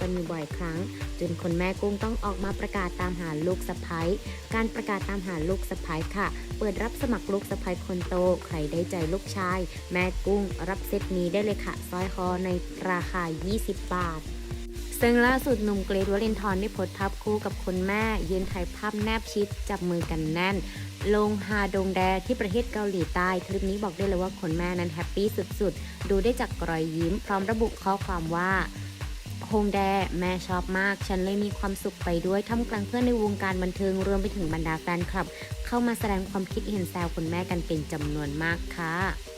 กันอยู่บ่อยครั้ง จนคนแม่กุ้งต้องออกมาประกาศตามหาลูกสะพ้ยการประกาศตามหาลูกสะพ้ยค่ะ เปิดรับสมัครลูกสะพ้ยคนโต ใครได้ใจลูกชาย แม่กุ้งรับเซตนี้ได้เลยค่ะสร้อยคอในราคา 20 บาทซึ่งล่าสุดหนุ่มเกรทวลินทร์ได้โพสภาพคู่กับคุณแม่ ยืนถ่ายภาพแนบชิด จับมือกันแน่น ลงฮาดงแดที่ประเทศเกาหลีใต้ คลิปนี้บอกได้เลยว่าคุณแม่นั้นแฮปปี้สุดๆ ดูได้จากรอยยิ้ม พร้อมระบุข้อความว่า โฮงแดแม่ชอบมาก ฉันเลยมีความสุขไปด้วยท่ามกลางเพื่อนในวงการบันเทิงรวมไปถึงบรรดาแฟนคลับ เข้ามาแสดงความคิดเห็นแซวคุณแม่กันเป็นจำนวนมากค่ะ